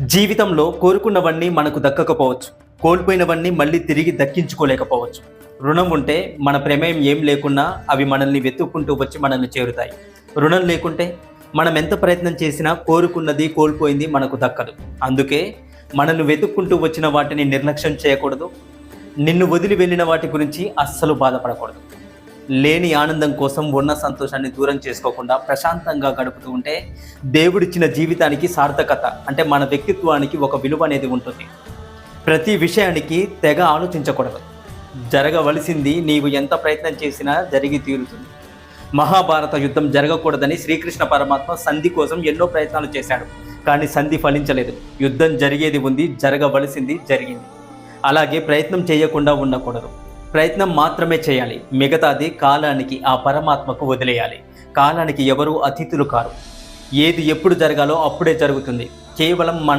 జీవితంలో కోరుకున్నవన్నీ మనకు దక్కకపోవచ్చు. కోల్పోయినవన్నీ మళ్ళీ తిరిగి దక్కించుకోలేకపోవచ్చు. రుణం ఉంటే మన ప్రమేయం ఏం లేకున్నా అవి మనల్ని వెతుక్కుంటూ వచ్చి మనల్ని చేరుతాయి. రుణం లేకుంటే మనం ఎంత ప్రయత్నం చేసినా కోరుకున్నది కోల్పోయింది మనకు దక్కదు. అందుకే మనల్ని వెతుక్కుంటూ వచ్చిన వాటిని నిర్లక్ష్యం చేయకూడదు. నిన్ను వదిలి వెళ్ళిన వాటి గురించి అస్సలు బాధపడకూడదు. లేని ఆనందం కోసం ఉన్న సంతోషాన్ని దూరం చేసుకోకుండా ప్రశాంతంగా గడుపుతూ ఉంటే దేవుడిచ్చిన జీవితానికి సార్థకత అంటే మన వ్యక్తిత్వానికి ఒక విలువ అనేది ఉంటుంది. ప్రతి విషయానికి తెగ ఆలోచించకూడదు. జరగవలసింది నీవు ఎంత ప్రయత్నం చేసినా జరిగి తీరుతుంది. మహాభారత యుద్ధం జరగకూడదని శ్రీకృష్ణ పరమాత్మ సంధి కోసం ఎన్నో ప్రయత్నాలు చేశాడు కానీ సంధి ఫలించలేదు. యుద్ధం జరిగేది ఉంది జరగవలసింది జరిగింది. అలాగే ప్రయత్నం చేయకుండా ఉండకూడదు. ప్రయత్నం మాత్రమే చేయాలి. మిగతాది కాలానికి ఆ పరమాత్మకు వదిలేయాలి. కాలానికి ఎవరూ అతిథులు కారు. ఏది ఎప్పుడు జరగాలో అప్పుడే జరుగుతుంది. కేవలం మన